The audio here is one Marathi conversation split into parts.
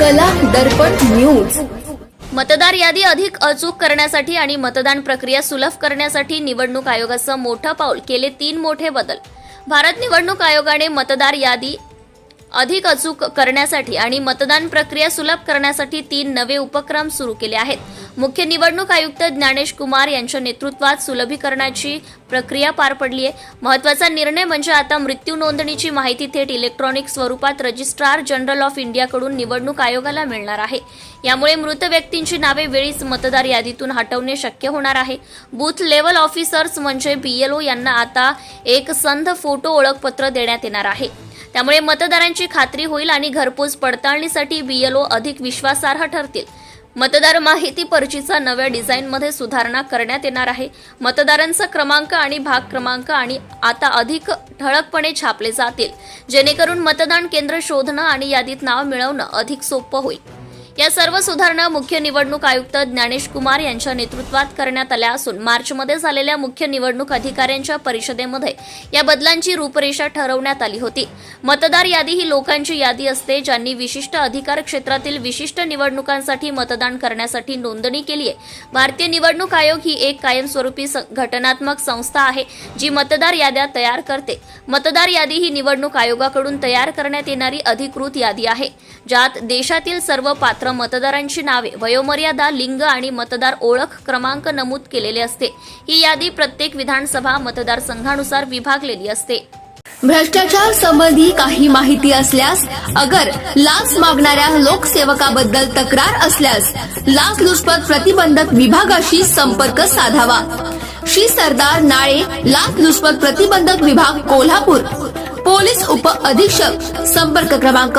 कला दर्पण न्यूज. मतदार यादी अधिक अचूक करण्यासाठी आणि मतदान प्रक्रिया सुलभ करण्यासाठी निवडणूक आयोगाचं मोठं पाऊल केले तीन मोठे बदल. भारत निवडणूक आयोगाने मतदार यादी अधिक अचूक करण्यासाठी आणि मतदान प्रक्रिया सुलभ करण्यासाठी तीन नवे उपक्रम सुरू केले आहेत. मुख्य निवडणूक आयुक्त ज्ञानेश कुमार यांच्या नेतृत्वात सुलभीकरणाची प्रक्रिया पार पडली आहे. महत्त्वाचा निर्णय म्हणजे आता मृत्यू नोंदणीची माहिती थेट इलेक्ट्रॉनिक स्वरूपात रजिस्ट्रार जनरल ऑफ इंडियाकडून निवडणूक आयोगाला मिळणार आहे. यामुळे मृत व्यक्तींची नावे वेळीच मतदार यादीतून हटवणे शक्य होणार आहे. बूथ लेवल ऑफिसर्स म्हणजे बीएलओ यांना आता एक संध फोटो ओळखपत्र देण्यात येणार आहे. त्यामुळे मतदारांची खात्री होईल आणि घरपोच पडताळणीसाठी बीएलओ अधिक विश्वासार्ह ठरतील. मतदार माहिती पर्चीचा नव्या डिझाईनमध्ये सुधारणा करण्यात येणार आहे. मतदारांचा क्रमांक आणि भाग क्रमांक आणि आता अधिक ठळकपणे छापले जातील. जेणेकरून मतदान केंद्र शोधणं आणि यादीत नाव मिळवणं अधिक सोपं होईल. या सर्व सुधारणा मुख्य निवडणूक आयुक्त ज्ञानेश कुमार यांच्या नेतृत्वात करण्यात आल्या असून मार्चमध्ये झालेल्या मुख्य निवडणूक अधिकाऱ्यांच्या परिषदेमध्ये या बदलांची रूपरेषा ठरवण्यात आली होती. मतदार यादी ही लोकांची यादी असते ज्यांनी विशिष्ट अधिकार क्षेत्रातील विशिष्ट निवडणुकांसाठी मतदान करण्यासाठी नोंदणी केली आहे. भारतीय निवडणूक आयोग ही एक कायमस्वरूपी स- घटनात्मक संस्था आहे जी मतदार याद्या तयार करते. मतदार यादी ही निवडणूक आयोगाकडून तयार करण्यात येणारी अधिकृत यादी आहे ज्यात देशातील सर्व पात्र मतदारांची नावे वयोमर्यादा लिंग आणि मतदार ओळख क्रमांक नमूद केलेले असते. ही यादी प्रत्येक विधानसभा मतदारसंघानुसार विभागलेली असते. भ्रष्टाचार संबंधी काही माहिती असल्यास अगर लाच मागणाऱ्या लोकसेवकाबद्दल तक्रार असल्यास लाचलुचपत प्रतिबंधक विभागाशी संपर्क साधावा. श्री सरदार नाळे लाचलुचपत प्रतिबंधक विभाग कोल्हापूर. पोलीस उप अधीक्षक संपर्क क्रमांक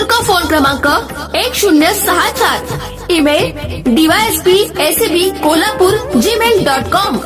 निशुल्क फोन क्रमांक? एक शून्य सहा चार. Email DYSP ACB Kolhapur Gmail dot com